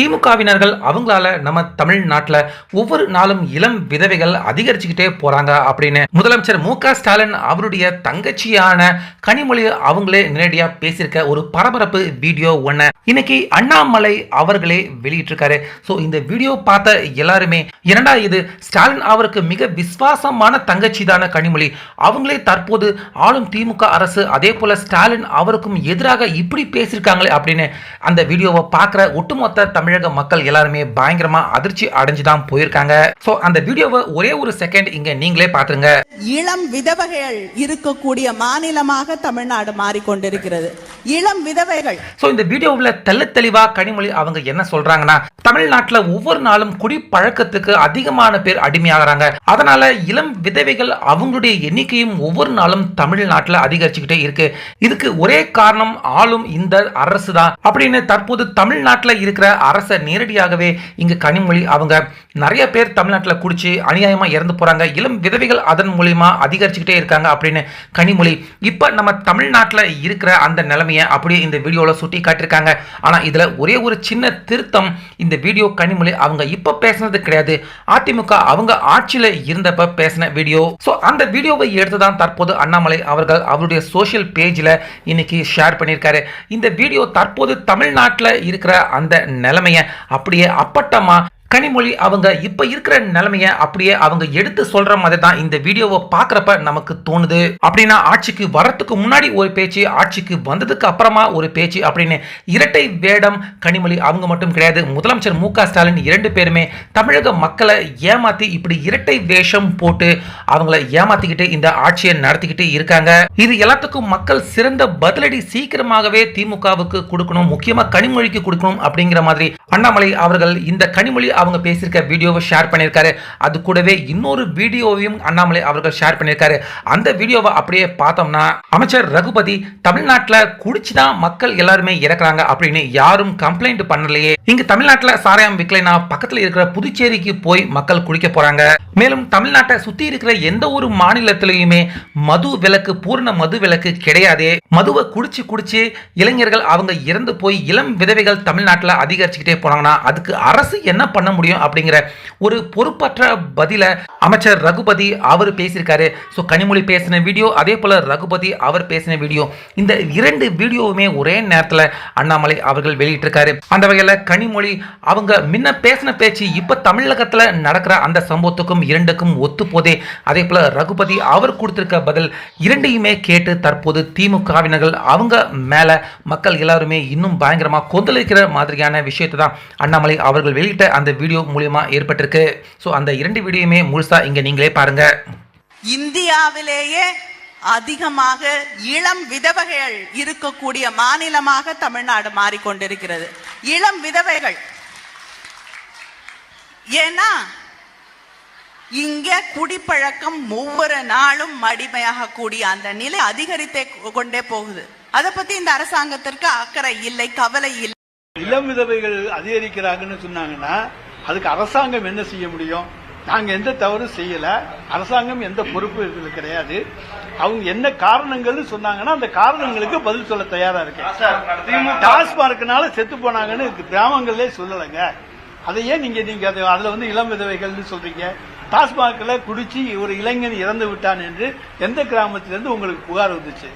திமுகவினர்கள் அவங்களால நம்ம தமிழ்நாட்டுல ஒவ்வொரு நாளும் இளம் விதவைகள் அதிகரிச்சுக்கிட்டே போறாங்க அப்படின்னு முதலமைச்சர் மு ஸ்டாலின் அவருடைய தங்கச்சியான கனிமொழி அவங்களே நேரடியா பேசியிருக்க ஒரு பரபரப்பு வீடியோ ஒண்ணு இன்னைக்கு அண்ணாமலை அவர்களே வெளியிட்டிருக்காரு. ஸோ இந்த வீடியோ பார்த்த எல்லாருமே என்னடா இது? ஸ்டாலின் அவருக்கு மிக விசுவாசமான தங்கச்சி தான கனிமொழி. அவங்களே தற்போது ஆளும் திமுக அரசு அதே போல ஸ்டாலின் அவருக்கும் எதிராக இப்படி பேசியிருக்காங்களே அப்படின்னு அந்த வீடியோவை பார்க்குற ஒட்டுமொத்த தமிழ் தமிழக மக்கள் எல்லாருமே பயங்கரமா அதிர்ச்சி அடைஞ்சு தான் போயிருக்காங்க. ஸோ அந்த வீடியோவை ஒரே ஒரு செகண்ட் இங்க நீங்களே பார்த்துருங்க. இளம் விதவைகள் இருக்கக்கூடிய மாநிலமாக தமிழ்நாடு மாறிக்கொண்டிருக்கிறது. இளம் விதவைகள். ஸோ இந்த வீடியோவில் தெள்ள தெளிவா கனிமொழி அவங்க என்ன சொல்றாங்கன்னா தமிழ்நாட்டில் ஒவ்வொரு நாளும் குடிப்பழக்கத்துக்கு அதிகமான பேர் அடிமையாகிறாங்க. அதனால இளம் விதவைகள் அவங்களுடைய எண்ணிக்கையும் ஒவ்வொரு நாளும் தமிழ்நாட்டில் அதிகரிச்சுக்கிட்டே இருக்கு. இதுக்கு ஒரே காரணம் ஆளும் இந்த அரசு தான் அப்படின்னு தற்போது தமிழ்நாட்டில் இருக்கிற அரசை நேரடியாகவே இங்க கனிமொழி அவங்க நிறைய பேர் தமிழ்நாட்டில் குடிச்சு அநியாயமாக இறந்து போகிறாங்க இளம் விதவைகள் அதன் மூலிமா அதிகரிச்சுக்கிட்டே இருக்காங்க அப்படின்னு கனிமொழி. இப்போ நம்ம தமிழ்நாட்டில் இருக்கிற அந்த நிலைமையை அப்படியே இந்த வீடியோவில் சுட்டி காட்டியிருக்காங்க ஆனால் இதில் ஒரே ஒரு சின்ன திருத்தம் இந்த வீடியோ கனிமொழி அவங்க இப்போ பேசுனது கிடையாது. அதிமுக அவங்க ஆட்சியில் இருந்தப்ப பேசின வீடியோ. ஸோ அந்த வீடியோவை எடுத்து தான் தற்போது அண்ணாமலை அவர்கள் அவருடைய சோஷியல் பேஜில் இன்னைக்கு ஷேர் பண்ணியிருக்காரு. இந்த வீடியோ தற்போது தமிழ்நாட்டில் இருக்கிற அந்த நிலைமையை அப்படியே அப்பட்டமாக கனிமொழி அவங்க இப்ப இருக்கிற நிலைமைய அப்படியே அவங்க எடுத்து சொல்ற மாதிரி தான் இந்த வீடியோவை பார்க்குறப்ப நமக்கு தோணுது. அப்படின்னா ஆட்சிக்கு வரத்துக்கு முன்னாடி ஒரு பேச்சு ஆட்சிக்கு வந்ததுக்கு அப்புறமா ஒரு பேச்சு அப்படின்னு இரட்டை வேடம் கனிமொழி அவங்க மட்டும் கிடையாது. முதலமைச்சர் மு ஸ்டாலின் இரண்டு பேருமே தமிழக மக்களை ஏமாத்தி இப்படி இரட்டை வேஷம் போட்டு அவங்கள ஏமாத்திக்கிட்டு இந்த ஆட்சியை நடத்திக்கிட்டு இருக்காங்க. இது எல்லாத்துக்கும் மக்கள் சிறந்த பதிலடி சீக்கிரமாகவே திமுகவுக்கு கொடுக்கணும் முக்கியமா கனிமொழிக்கு கொடுக்கணும் அப்படிங்கிற மாதிரி அண்ணாமலை அவர்கள் இந்த கனிமொழி அவங்க பேசியிருக்க வீடியோவை ஷேர் பண்ணியிருக்காரு. அது கூடவே இன்னொரு வீடியோவையும் அண்ணாமலை அவர்கள் ஷேர் பண்ணியிருக்காரு. அந்த வீடியோவை அப்படியே பார்த்தோம்னா அமைச்சர் ரகுபதி தமிழ்நாட்டில் குடிச்சு தான் மக்கள் எல்லாருமே இறக்குறாங்க அப்படின்னு யாரும் கம்ப்ளைண்ட் பண்ணலையே. இங்க தமிழ்நாட்டில் சாராயம் விற்கலைன்னா பக்கத்தில் இருக்கிற புதுச்சேரிக்கு போய் மக்கள் குடிக்க போறாங்க. மேலும் தமிழ்நாட்டை சுத்தி இருக்கிற எந்த ஒரு மாநிலத்திலையுமே மது விலக்கு பூர்ண மது விலக்கு கிடையாதே. மதுவை குடிச்சு குடிச்சு இளைஞர்கள் அவங்க இறந்து போய் இளம் விதவைகள் தமிழ்நாட்டில் அதிகரிச்சுக்கிட்டே போனாங்கன்னா அதுக்கு அரசு என்ன பண்ண பண்ண முடியும் அப்படிங்கிற ஒரு பொறுப்பற்ற பதில அமைச்சர் ரகுபதி அவர் பேசியிருக்காரு. ஸோ கனிமொழி பேசின வீடியோ அதே போல ரகுபதி அவர் பேசின வீடியோ இந்த இரண்டு வீடியோவுமே ஒரே நேரத்தில் அண்ணாமலை அவர்கள் வெளியிட்டிருக்காரு. அந்த வகையில் கனிமொழி அவங்க முன்ன பேசின பேச்சு இப்போ தமிழகத்தில் நடக்கிற அந்த சம்பவத்துக்கும் இரண்டுக்கும் ஒத்து போதே அதே போல ரகுபதி அவர் கொடுத்திருக்க பதில் இரண்டையுமே கேட்டு தற்போது திமுகவினர்கள் அவங்க மேல மக்கள் எல்லாருமே இன்னும் பயங்கரமாக கொந்தளிக்கிற மாதிரியான விஷயத்தை தான் அண்ணாமலை அவர்கள் வெளியிட்ட அந்த வீடியோ மூலியமா ஏற்பட்டிருக்கு. ஸோ அந்த இரண்டு வீடியோயுமே முழுசா இங்க நீங்களே பாருங்க. இந்தியாவிலேயே அதிகமாக இளம் விதவைகள் இருக்கக்கூடிய மாநிலமாக தமிழ்நாடு மாறிக்கொண்டிருக்கிறது. இளம் விதவைகள். ஏன்னா இங்க குடிப்பழக்கம் ஒவ்வொரு நாளும் மடிமையாக கூடிய அந்த நிலை அதிகரித்தே கொண்டே போகுது. அதை பத்தி இந்த அரசாங்கத்திற்கு அக்கறை இல்லை கவலை இல்லை. இளம் விதவைகள் அதிகரிக்கிறாங்கன்னு சொன்னாங்கன்னா அதுக்கு அரசாங்கம் என்ன செய்ய முடியும்? நாங்க எந்த தவறு செய்யல. அரசாங்கம் எந்த பொறுப்பு இதுல கிடையாது. அவங்க என்ன காரணங்கள்னு சொன்னாங்கன்னா அந்த காரணங்களுக்கு பதில் சொல்ல தயாரா இருக்கு டாஸ்மார்க்னால செத்து போனாங்கன்னு கிராமங்களே சொல்லலைங்க. அதையே நீங்க நீங்க அது அதுல வந்து இளம் விதவைகள்னு சொல்றீங்க? டாஸ்மார்க்ல குடிச்சு ஒரு இளைஞன் இறந்து விட்டான் என்று எந்த கிராமத்திலிருந்து உங்களுக்கு புகார் வந்துச்சு?